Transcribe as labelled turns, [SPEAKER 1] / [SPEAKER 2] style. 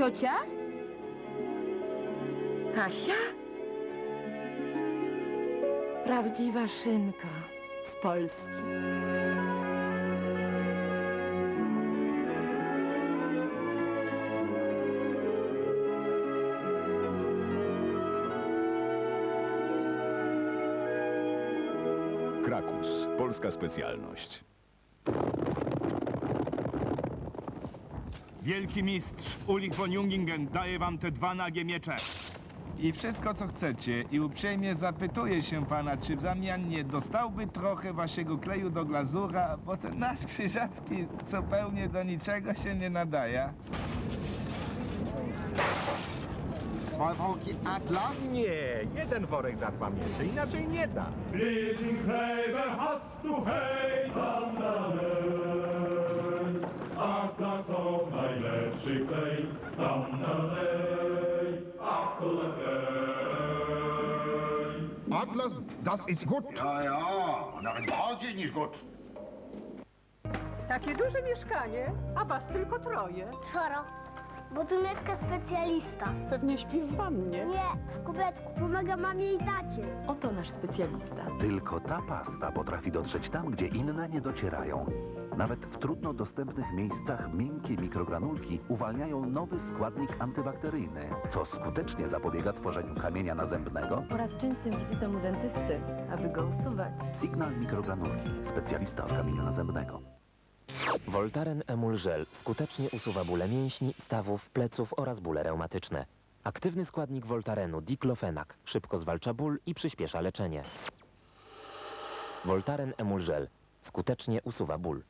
[SPEAKER 1] Ciocia?
[SPEAKER 2] Kasia? Prawdziwa szynka z Polski.
[SPEAKER 3] Krakus, polska specjalność.
[SPEAKER 4] Wielki mistrz Ulrich von Jungingen daje wam te dwa nagie miecze.
[SPEAKER 5] I wszystko, co chcecie. I uprzejmie zapytuję się pana, czy w zamian nie dostałby trochę waszego kleju do glazura, bo ten nasz krzyżacki zupełnie do niczego się nie nadaje.
[SPEAKER 6] Zwei Worki Adler?
[SPEAKER 7] Nie, jeden worek za dwa miecze, inaczej nie da.
[SPEAKER 4] Lieblingsleber hast du hej klej, tam dalej, ach lepiej.
[SPEAKER 6] Atlas, das ist gut.
[SPEAKER 8] Ja, ja, nawet bardziej niż gut.
[SPEAKER 9] Takie duże mieszkanie, a was tylko troje.
[SPEAKER 10] Czworo, bo tu mieszka specjalista.
[SPEAKER 9] Pewnie śpi w wannie.
[SPEAKER 10] Nie, w kubeczku, pomaga mamie i tacie.
[SPEAKER 2] Oto nasz specjalista.
[SPEAKER 11] Tylko ta pasta potrafi dotrzeć tam, gdzie inne nie docierają. Nawet w trudno dostępnych miejscach miękkie mikrogranulki uwalniają nowy składnik antybakteryjny, co skutecznie zapobiega tworzeniu kamienia nazębnego.
[SPEAKER 2] Oraz częstym wizytom u dentysty, aby go usuwać.
[SPEAKER 11] Signal mikrogranulki, specjalista od kamienia nazębnego.
[SPEAKER 12] Voltaren Emul Gel skutecznie usuwa bóle mięśni, stawów, pleców oraz bóle reumatyczne. Aktywny składnik Voltarenu, diklofenak, szybko zwalcza ból i przyspiesza leczenie. Voltaren Emul Gel skutecznie usuwa ból.